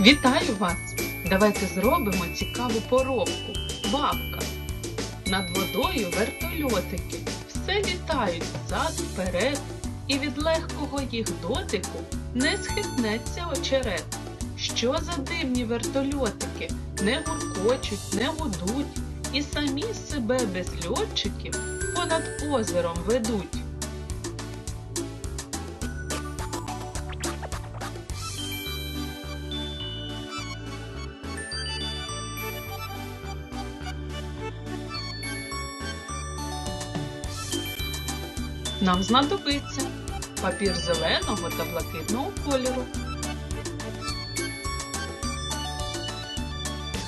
Вітаю вас! Давайте зробимо цікаву поробку. Бабка. Над водою вертольотики. Все літають ззад, вперед, і від легкого їх дотику не схитнеться очерет. Що за дивні вертольотики? Не гуркочуть, не гудуть, і самі себе без льотчиків понад озером ведуть. Нам знадобиться папір зеленого та блакитного кольору,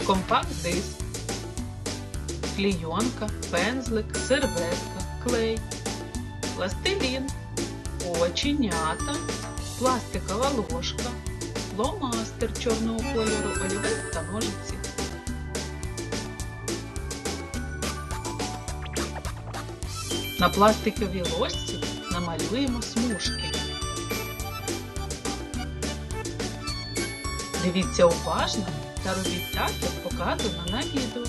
компакт-диск, клійонка, пензлик, серветка, клей, пластилін, оченята, пластикова ложка, фломастер чорного кольору, олівець та ножиці. На пластиковій ложці намалюємо смужки. Дивіться уважно та робіть так, як показано на відео.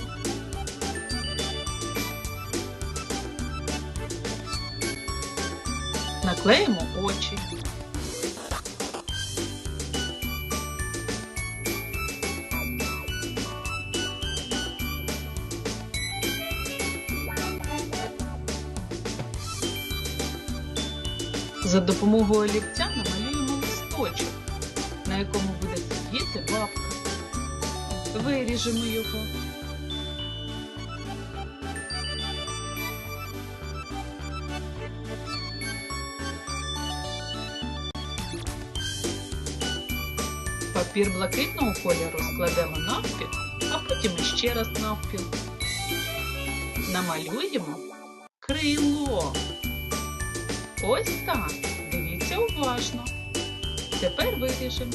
Наклеїмо очі. За допомогою олівця намалюємо листочок, на якому буде сидіти бабка. Виріжемо його. Папір блакитного кольору складемо навпіл, а потім іще раз навпіл. Намалюємо крило. Ось так. Дивіться уважно. Тепер виріжемо.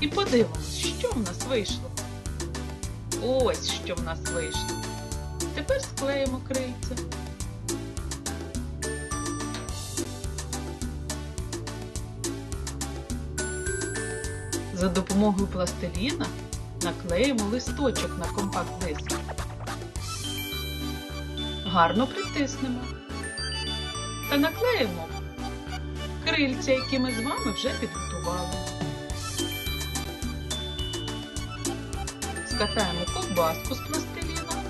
І подивимось, що в нас вийшло. Ось що в нас вийшло. Тепер склеїмо крильця. За допомогою пластиліна наклеїмо листочок на компакт-диск. Гарно притиснемо та наклеїмо крильця, які ми з вами вже підготували. Скатаємо ковбаску з пластиліна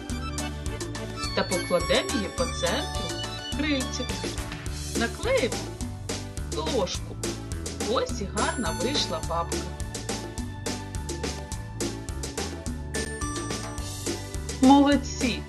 та покладемо її по центру крильців. Наклеїмо ложку. Ось і гарна вийшла бабка. Молодці!